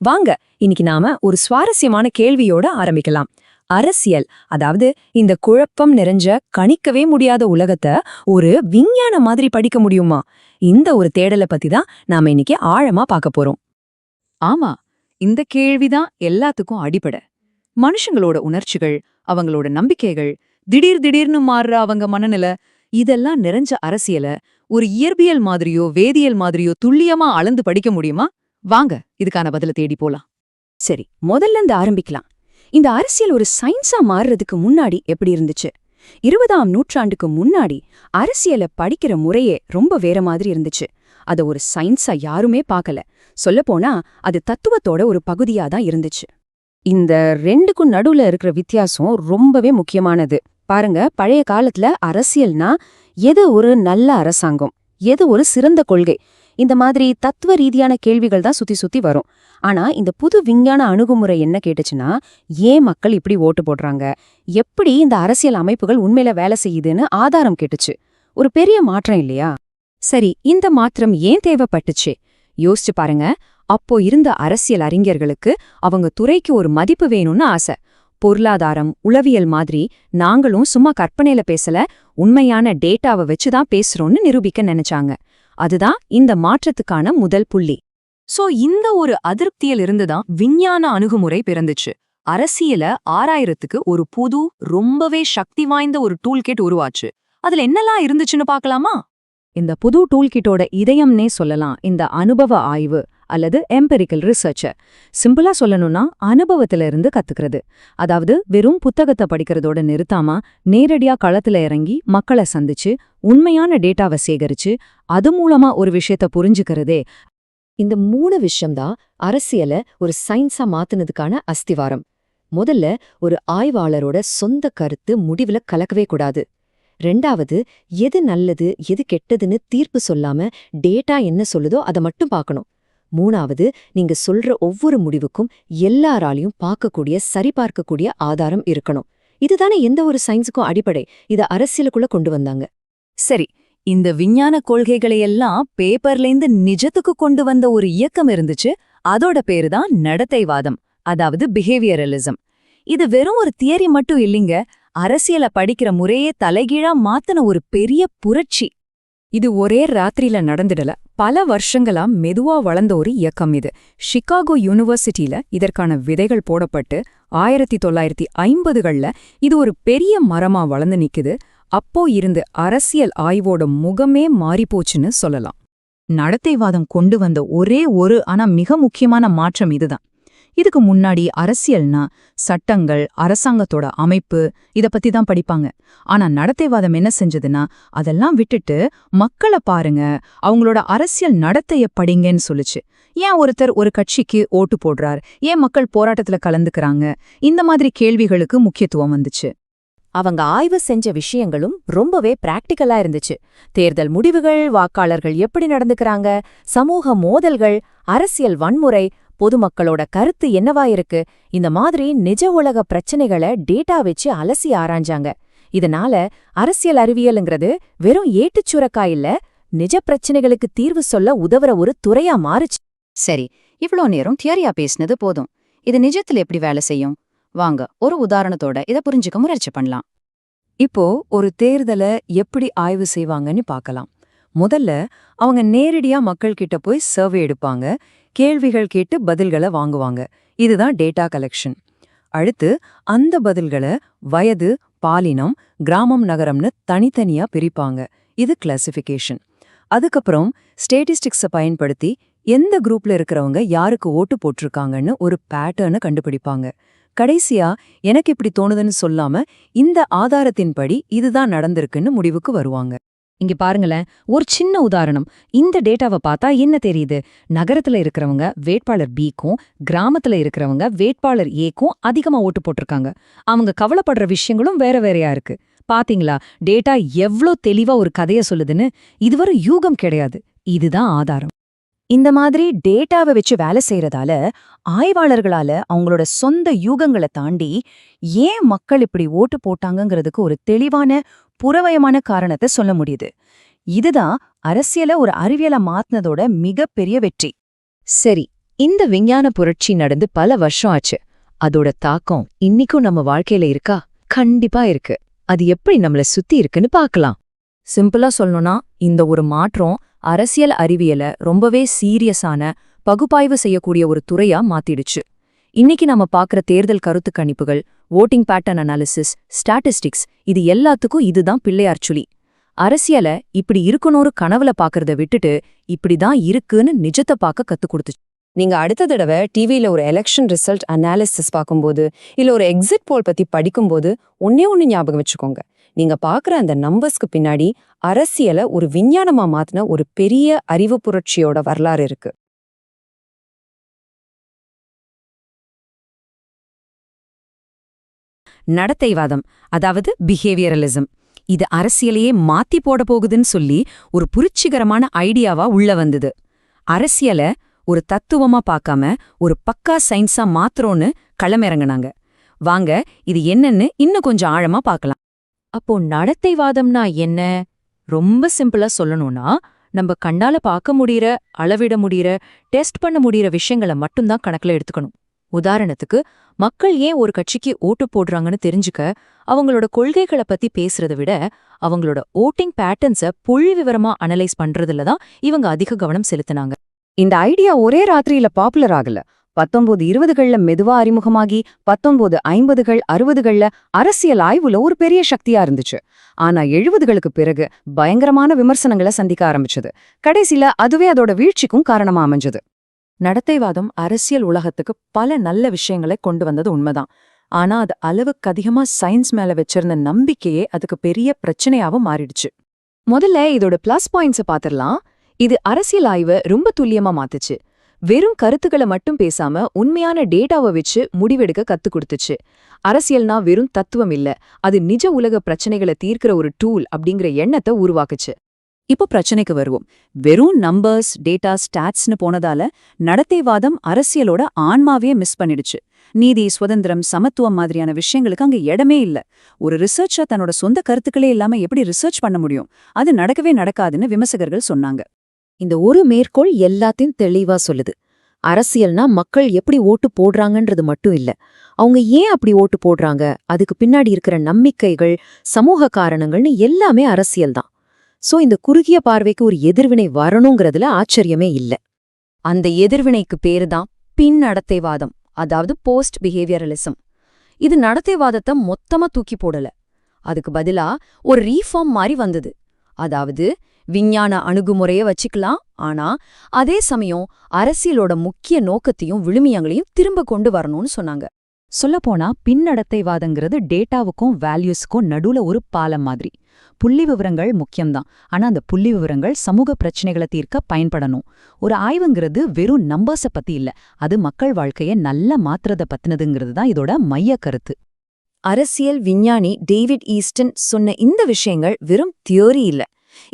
வாங்க இன்னைக்கு நாம ஒரு சுவாரஸ்யமான கேள்வியோட ஆரம்பிக்கலாம். அரசியல் அதாவது இந்த குழப்பம் நிறைஞ்ச கணிக்கவே முடியாத உலகத்தை ஒரு விஞ்ஞான மாதிரி படிக்க முடியுமா? இந்த ஒரு தேடலை பத்தி தான் நாம இன்னைக்கு ஆழமா பார்க்க போறோம். ஆமா இந்த கேள்விதான் எல்லாத்துக்கும் அடிப்படை. மனுஷங்களோட உணர்ச்சிகள் அவங்களோட நம்பிக்கைகள் திடீர் திடீர்னு மாறுற அவங்க மனநிலை இதெல்லாம் நிறைஞ்ச அரசியல ஒரு இயற்பியல் மாதிரியோ வேதியியல் மாதிரியோ துல்லியமா அளந்து படிக்க முடியுமா? வாங்க இதுக்கான பதில தேடி போலாம். சரி முதல்ல இருந்து ஆரம்பிக்கலாம். இந்த அரசியல் ஒரு சயின்ஸா மாறுறதுக்கு முன்னாடி எப்படி இருந்துச்சு? இருபதாம் நூற்றாண்டுக்கு முன்னாடி அரசியலை படிக்கிற முறையே ரொம்ப வேற மாதிரி இருந்துச்சு. அத ஒரு சயின்ஸா யாருமே பார்க்கல. சொல்லப்போனா அது தத்துவத்தோட ஒரு பகுதியா தான் இருந்துச்சு. இந்த ரெண்டுக்கும் நடுவுல இருக்கிற வித்தியாசம் ரொம்பவே முக்கியமானது. பாருங்க பழைய காலத்துல அரசியல்னா எது ஒரு நல்ல அரசாங்கம் எது ஒரு சிறந்த கொள்கை இந்த மாதிரி தத்துவ ரீதியான கேள்விகள் தான் சுத்தி சுத்தி வரும். ஆனா இந்த புது விஞ்ஞான அணுகுமுறை என்ன கேட்டுச்சுன்னா ஏன் மக்கள் இப்படி ஓட்டு போடுறாங்க? எப்படி இந்த அரசியல் அமைப்புகள் உண்மையில வேலை செய்யுதுன்னு ஆதாரம் கேட்டுச்சு. ஒரு பெரிய மாற்றம் இல்லையா? சரி இந்த மாற்றம் ஏன் தேவைப்பட்டுச்சு? யோசிச்சு பாருங்க. அப்போ இருந்த அரசியல் அறிஞர்களுக்கு அவங்க துறைக்கு ஒரு மதிப்பு வேணும்னு ஆசை. பொருளாதாரம் உளவியல் மாதிரி நாங்களும் சும்மா கற்பனையில பேசல உண்மையான டேட்டாவை வச்சுதான் பேசுறோம்னு நிரூபிக்க நினைச்சாங்க. அதுதான் இந்த மாற்றத்துக்கான முதல் புள்ளி. சோ இந்த ஒரு அதிருப்தியில் இருந்துதான் விஞ்ஞான அணுகுமுறை பிறந்துச்சு. அரசியல ஆறாயிரத்துக்கு ஒரு புது ரொம்பவே சக்தி வாய்ந்த ஒரு டூல்கிட் உருவாச்சு. அதுல என்னெல்லாம் இருந்துச்சுன்னு பாக்கலாமா இந்த புது டூல்கிட்டோட இதயம்னே சொல்லலாம். இந்த அனுபவ ஆய்வு. அல்லது எம்பெரிக்கல் ரிசர்ச் சிம்பிளா சொல்லணும்னா அனுபவத்துல இருந்து கத்துக்கிறது. அதாவது வெறும் புத்தகத்தை படிக்கிறதோட நிறுத்தாம நேரடியா களத்துல இறங்கி மக்களை சந்திச்சு உண்மையான டேட்டாவை சேகரிச்சு அது மூலமா ஒரு விஷயத்த புரிஞ்சுக்கிறதே. இந்த மூணு விஷயம்தான் அரசியல ஒரு சயின்ஸா மாத்துனதுக்கான அஸ்திவாரம். முதல்ல ஒரு ஆய்வாளரோட சொந்த கருத்து முடிவுல கலக்கவே கூடாது. ரெண்டாவது எது நல்லது எது கெட்டதுன்னு தீர்ப்பு சொல்லாம டேட்டா என்ன சொல்லுதோ அதை மட்டும் பார்க்கணும். மூணாவது நீங்க சொல்ற ஒவ்வொரு முடிவுக்கும் எல்லாராலையும் பார்க்கக்கூடிய சரிபார்க்கக்கூடிய ஆதாரம் இருக்கணும். இதுதானே எந்த ஒரு சயின்ஸுக்கும் அடிப்படை. இத அரசியலுக்குள்ள கொண்டு வந்தாங்க. சரி இந்த விஞ்ஞான கொள்கைகளையெல்லாம் பேப்பர்லேருந்து நிஜத்துக்கு கொண்டு வந்த ஒரு இயக்கம் இருந்துச்சு. அதோட பேரு தான் நடத்தைவாதம் அதாவது பிஹேவியரலிசம் இது வெறும் ஒரு தியரி மட்டும் இல்லைங்க. அரசியல படிக்கிற முறையே தலைகீழா மாத்தின ஒரு பெரிய புரட்சி. இது ஒரே ராத்திரியில நடந்துடல. பல வருஷங்களா மெதுவா வளர்ந்த ஒரு இயக்கம் இது. ஷிகாகோ யூனிவர்சிட்டியில இதற்கான விதைகள் போடப்பட்டு ஆயிரத்தி தொள்ளாயிரத்தி ஐம்பதுகள்ல இது ஒரு பெரிய மரமா வளர்ந்து நிக்குது. அப்போ இருந்து அரசியல் ஆய்வோட முகமே மாறிப்போச்சுன்னு சொல்லலாம். நடத்தைவாதம் கொண்டு வந்த ஒரே ஒரு ஆனா மிக முக்கியமான மாற்றம் இதுதான். இதுக்கு முன்னாடி அரசியல்னா சட்டங்கள் அரசாங்கத்தோட அமைப்பு இத பத்தி தான் படிப்பாங்க. ஆனா நடத்தைவாதம் என்ன செஞ்சதுன்னா அதெல்லாம் விட்டுட்டு மக்களை பாருங்க அவங்களோட அரசியல் நடத்தைய படிங்கன்னு சொல்லுச்சு. ஏன் ஒருத்தர் ஒரு கட்சிக்கு ஓட்டு போடுறார்? ஏன் மக்கள் போராட்டத்துல கலந்துக்கறாங்க? இந்த மாதிரி கேள்விகளுக்கு முக்கியத்துவம் வந்துச்சு. அவங்க ஆய்வு செஞ்ச விஷயங்களும் ரொம்பவே பிராக்டிக்கலா இருந்துச்சு. தேர்தல் முடிவுகள் வாக்காளர்கள் எப்படி நடந்துக்கறாங்க சமூக மோதல்கள் அரசியல் வன்முறை பொதுமக்களோட கருத்து என்னவா இருக்கு? இந்த மாதிரி நிஜ உலக பிரச்சனைகளை டேட்டா வச்சு அலசி ஆராய்ஞ்சாங்க. இதனால அரசியல் அறிவியலுங்கிறது வெறும் ஏட்டுச்சுரக்கா இல்ல நிஜ பிரச்சனைகளுக்கு தீர்வு சொல்ல உதவுற ஒரு துறையா மாறுச்சு. சரி இவ்ளோ நேரம் தியரியா பேசினது போதும். இது நிஜத்துல எப்படி வேலை செய்யும்? வாங்க ஒரு உதாரணத்தோட இத புரிஞ்சுக்க முயற்சி பண்ணலாம். இப்போ ஒரு தேர்தலை எப்படி ஆய்வு செய்வாங்கன்னு பார்க்கலாம். முதல்ல அவங்க நேரடியா மக்கள் கிட்ட போய் சர்வே எடுப்பாங்க. கேள்விகள் கேட்டு பதில்களை வாங்குவாங்க. இதுதான் டேட்டா கலெக்ஷன். அடுத்து அந்த பதில்களை வயது பாலினம் கிராமம் நகரம்னு தனித்தனியா பிரிப்பாங்க. இது கிளாசிஃபிகேஷன் அதுக்கப்புறம் ஸ்டேட்டிஸ்டிக்ஸை பயன்படுத்தி எந்த குரூப்ல இருக்கிறவங்க யாருக்கு ஓட்டு போட்டிருக்காங்கன்னு ஒரு பேட்டர்னை கண்டுபிடிப்பாங்க. கடைசியா எனக்கு இப்படி தோணுதுன்னு சொல்லாம இந்த ஆதாரத்தின்படி இதுதான் நடந்திருக்குன்னு முடிவுக்கு வருவாங்க. இங்க பாருங்களேன் ஒரு சின்ன உதாரணம். இந்த டேட்டாவை பார்த்தா என்ன தெரியுது? நகரத்துல இருக்கிறவங்க வேட்பாளர் பிக்கும் கிராமத்துல இருக்கிறவங்க வேட்பாளர் ஏக்கும் அதிகமா ஓட்டு போட்டிருக்காங்க. அவங்க கவலைப்படுற விஷயங்களும் வேற வேறையா இருக்கு. பாத்தீங்களா? டேட்டா எவ்ளோ தெளிவா ஒரு கதைய சொல்லுதுன்னு? இதுவரை யூகம் கிடையாது. இதுதான் ஆதாரம். இந்த மாதிரி டேட்டாவை வச்சு வேலை செய்யறதால ஆய்வாளர்களால அவங்களோட சொந்த யூகங்களை தாண்டி ஏன் மக்கள் இப்படி ஓட்டு போட்டாங்கங்கிறதுக்கு ஒரு தெளிவான புறவயமான காரணத்தை சொல்ல முடியுது. இதுதான் அரசியல ஒரு அறிவியலை மாத்தினதோட மிகப்பெரிய வெற்றி. சரி இந்த விஞ்ஞான புரட்சி நடந்து பல வருஷம் ஆச்சு. அதோட தாக்கம் இன்னிக்கும் நம்ம வாழ்க்கையில இருக்கா? கண்டிப்பா இருக்கு. அது எப்படி நம்மள சுத்தி இருக்குன்னு பாக்கலாம். சிம்பிளா சொல்லணும்னா இந்த ஒரு மாற்றம் அரசியல் அறிவியல ரொம்பவே சீரியஸான பகுப்பாய்வு செய்யக்கூடிய ஒரு துறையா மாத்திடுச்சு. இன்னைக்கு நாம பார்க்குற தேர்தல் கருத்து கணிப்புகள் ஓட்டிங் பேட்டர்ன் அனாலிசிஸ் ஸ்டாட்டிஸ்டிக்ஸ் இது எல்லாத்துக்கும் இதுதான் பிள்ளையார் சுழி. அரசியல இப்படி இருக்கணும்னு கனவுல பார்க்கறத விட்டுட்டு இப்படிதான் இருக்குன்னு நிஜத்தை பார்க்க கத்து கொடுத்துச்சு. நீங்க அடுத்த தடவை டிவியில ஒரு எலெக்ஷன் ரிசல்ட் அனாலிசிஸ் பார்க்கும்போது இல்ல ஒரு எக்ஸிட் போல் பத்தி படிக்கும்போது ஒன்னே ஒன்னு ஞாபகம் வச்சுக்கோங்க. நீங்க பார்க்குற அந்த நம்பர்ஸ்க்கு பின்னாடி அரசியலை ஒரு விஞ்ஞானமா மாத்தின ஒரு பெரிய அறிவு புரட்சியோட வரலாறு இருக்கு. நடத்தைவாதம் அதாவது பிஹேவியரலிசம் இது அரசியலையே மாத்தி போட போகுதுன்னு சொல்லி ஒரு புரட்சிகரமான ஐடியாவா உள்ள வந்தது. அரசியல ஒரு தத்துவமா பார்க்காம ஒரு பக்கா சயின்ஸா மாத்துறோன்னு களமிறங்கினாங்க. வாங்க இது என்னன்னு இன்னும் கொஞ்சம் ஆழமா பார்க்கலாம். அப்போ நடத்தைவாதம்னா என்ன? ரொம்ப சிம்பிளா சொல்லணும்னா நம்ம கண்ணால பார்க்க முடியற அளவிட முடியற டெஸ்ட் பண்ண முடியற விஷயங்களை மட்டும்தான் கணக்குல எடுத்துக்கணும். உதாரணத்துக்கு மக்கள் ஏன் ஒரு கட்சிக்கு ஓட்டு போடுறாங்கன்னு தெரிஞ்சுக்க அவங்களோட கொள்கைகளை பத்தி பேசுறத விட அவங்களோட ஓட்டிங் பேட்டர்ன்ஸ புள்ளி விவரமா அனலைஸ் பண்றதுல தான் இவங்க அதிக கவனம் செலுத்தினாங்க. இந்த ஐடியா ஒரே ராத்திரியில பாப்புலர் ஆகல. பத்தொன்பது இருபதுகள்ல மெதுவா அறிமுகமாகி பத்தொன்பது ஐம்பதுகள் அறுபதுகள்ல அரசியல் ஆய்வுல ஒரு பெரிய சக்தியா இருந்துச்சு. ஆனா எழுபதுகளுக்கு பிறகு பயங்கரமான விமர்சனங்களை சந்திக்க ஆரம்பிச்சது. கடைசில அதுவே அதோட வீழ்ச்சிக்கும் காரணமா அமைஞ்சது. நடத்தைவாதம் அரசியல் உலகத்துக்கு பல நல்ல விஷயங்களை கொண்டு வந்தது உண்மைதான். ஆனா அது அளவுக்கு அதிகமா சயின்ஸ் மேல வச்சிருந்த நம்பிக்கையே அதுக்கு பெரிய பிரச்சனையாவும் மாறிடுச்சு. முதல்ல இதோட பிளஸ் பாயிண்ட்ஸை பாத்திரலாம் இது அரசியல் ஆய்வை ரொம்ப துல்லியமா மாத்துச்சு. வெறும் கருத்துக்களை மட்டும் பேசாம உண்மையான டேட்டாவை வச்சு முடிவெடுக்க கத்து கொடுத்துச்சு. அரசியல்னா வெறும் தத்துவம் இல்ல அது நிஜ உலக பிரச்சனைகளை தீர்க்கிற ஒரு டூல் அப்படிங்கிற எண்ணத்தை உருவாக்குச்சு. இப்போ பிரச்சனைக்கு வருவோம். வெறும் நம்பர்ஸ் டேட்டா ஸ்டாட்ஸ்னு போனதால நடத்தைவாதம் அரசியலோட ஆன்மாவே மிஸ் பண்ணிடுச்சு. நீதி சுதந்திரம் சமத்துவம் மாதிரியான விஷயங்களுக்கு அங்க இடமே இல்ல. ஒரு ரிசர்ச்சா தன்னோட சொந்த கருத்துக்களே இல்லாம எப்படி ரிசர்ச் பண்ண முடியும்? அது நடக்கவே நடக்காதுன்னு விமர்சகர்கள் சொன்னாங்க. இந்த ஒரு மேற்கோள் எல்லாத்தையும் தெளிவா சொல்லுது. அரசியல்னா மக்கள் எப்படி ஓட்டு போடுறாங்கன்றது மட்டும் இல்ல. அவங்க ஏன் அப்படி ஓட்டு போடுறாங்க? அதுக்கு பின்னாடி இருக்கிற நம்பிக்கைகள் சமூக காரணங்கள்னு எல்லாமே அரசியல்தான் சோ இந்த குறுகிய பார்வைக்கு ஒரு எதிர்வினை வரணுங்கிறதுல ஆச்சரியமே இல்ல. அந்த எதிர்வினைக்கு பேரு தான் பின் நடத்தைவாதம் அதாவது போஸ்ட் பிஹேவியரலிசம் இது நடத்தைவாதத்தை மொத்தமா தூக்கி போடல. அதுக்கு பதிலா ஒரு ரீஃபார்ம் மாதிரி வந்தது. அதாவது விஞ்ஞான அணுகுமுறைய வச்சுக்கலாம். ஆனா அதே சமயம் அரசியலோட முக்கிய நோக்கத்தையும் விழுமியங்களையும் திரும்ப கொண்டு வரணும்னு சொன்னாங்க. சொல்லப்போனா பின்னடத்தைவாதங்கிறது டேட்டாவுக்கும் வேல்யூஸ்க்கும் நடுவுல ஒரு பாலம் மாதிரி. புள்ளி விவரங்கள் முக்கியம்தான். ஆனா அந்த புள்ளி விவரங்கள் சமூக பிரச்சனைகளை தீர்க்க பயன்படணும். ஒரு ஆய்வுங்கிறது வெறும் நம்பர்ஸ பத்தி இல்ல. அது மக்கள் வாழ்க்கைய நல்ல மாத்துறத பத்தினதுங்கிறது தான் இதோட மைய கருத்து. அரசியல் விஞ்ஞானி டேவிட் ஈஸ்டன் சொன்ன இந்த விஷயங்கள் வெறும் தியோரி இல்ல.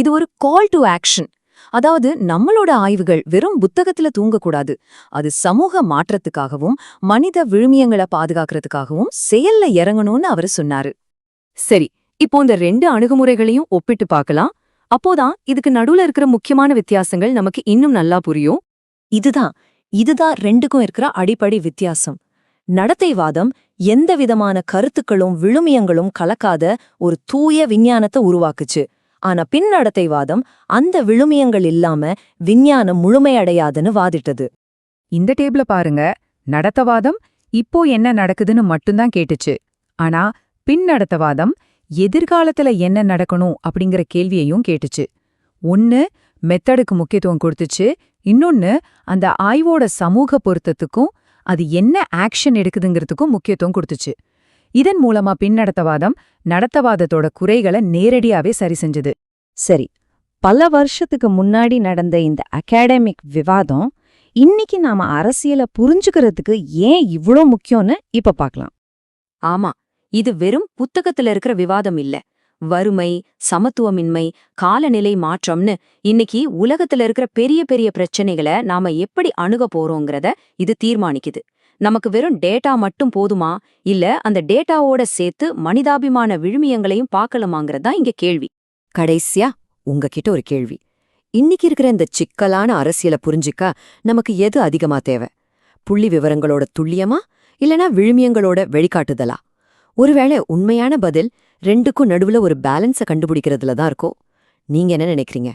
இது ஒரு கால் டு ஆக்ஷன் அதாவது நம்மளோட ஆய்வுகள் வெறும் புத்தகத்துல தூங்கக்கூடாது. அது சமூக மாற்றத்துக்காகவும் மனித விழுமியங்களை பாதுகாக்கிறதுக்காகவும் செயல்ல இறங்கணும்னு அவரு சொன்னாரு. சரி இப்போ இந்த ரெண்டு அணுகுமுறைகளையும் ஒப்பிட்டு பார்க்கலாம். அப்போதான் இதுக்கு நடுவுல இருக்கிற முக்கியமான வித்தியாசங்கள் நமக்கு இன்னும் நல்லா புரியும். இதுதான் இதுதான் ரெண்டுக்கும் இருக்கிற அடிப்படை வித்தியாசம். நடத்தைவாதம் எந்த விதமான கருத்துக்களும் விழுமியங்களும் கலக்காத ஒரு தூய விஞ்ஞானத்தை உருவாக்குச்சு. ஆனா பின்னடத்தைவாதம் அந்த விழுமியங்கள் இல்லாம விஞ்ஞானம் முழுமையடையாதுன்னு வாதிட்டது. இந்த டேபிள பாருங்க. நடத்தவாதம் இப்போ என்ன நடக்குதுன்னு மட்டும்தான் கேட்டுச்சு. ஆனா பின்னடத்தவாதம் எதிர்காலத்துல என்ன நடக்கணும் அப்படிங்கிற கேள்வியையும் கேட்டுச்சு. ஒன்னு மெத்தடுக்கு முக்கியத்துவம் கொடுத்துச்சு. இன்னொன்னு அந்த ஆய்வோட சமூக பொருத்தத்துக்கும் அது என்ன ஆக்ஷன் எடுக்குதுங்கிறதுக்கும் முக்கியத்துவம் கொடுத்துச்சு. இதன் மூலமா பின்னடத்தவாதம் நடத்தவாதத்தோட குறைகளை நேரடியாவே சரி செஞ்சது. சரி பல வருஷத்துக்கு முன்னாடி நடந்த இந்த அகாடமிக் விவாதம் இன்னைக்கு நாம அரசியலை புரிஞ்சுக்கிறதுக்கு ஏன் இவ்ளோ முக்கியம்னு இப்ப பார்க்கலாம் ஆமா இது வெறும் புத்தகத்துல இருக்கிற விவாதம் இல்ல. வறுமை சமத்துவமின்மை காலநிலை மாற்றம்னு இன்னைக்கு உலகத்துல இருக்கிற பெரிய பெரிய பிரச்சனைகளை நாம எப்படி அணுக போறோங்கிறத இது தீர்மானிக்குது. நமக்கு வெறும் டேட்டா மட்டும் போதுமா? இல்ல அந்த டேட்டாவோட சேர்த்து மனிதாபிமான விழுமியங்களையும் பார்க்கலாமாங்கிறது தான் இங்க கேள்வி. கடைசியா உங்ககிட்ட ஒரு கேள்வி. இன்னைக்கு இருக்கிற இந்த சிக்கலான அரசியலை புரிஞ்சிக்க நமக்கு எது அதிகமா தேவை? புள்ளி விவரங்களோட துல்லியமா? இல்லனா விழுமியங்களோட வெளிக்காட்டுதலா? ஒருவேளை உண்மையான பதில் ரெண்டுக்கும் நடுவுல ஒரு பேலன்ஸ கண்டுபிடிக்கிறதுல தான் இருக்கும் நீங்க என்ன நினைக்கிறீங்க?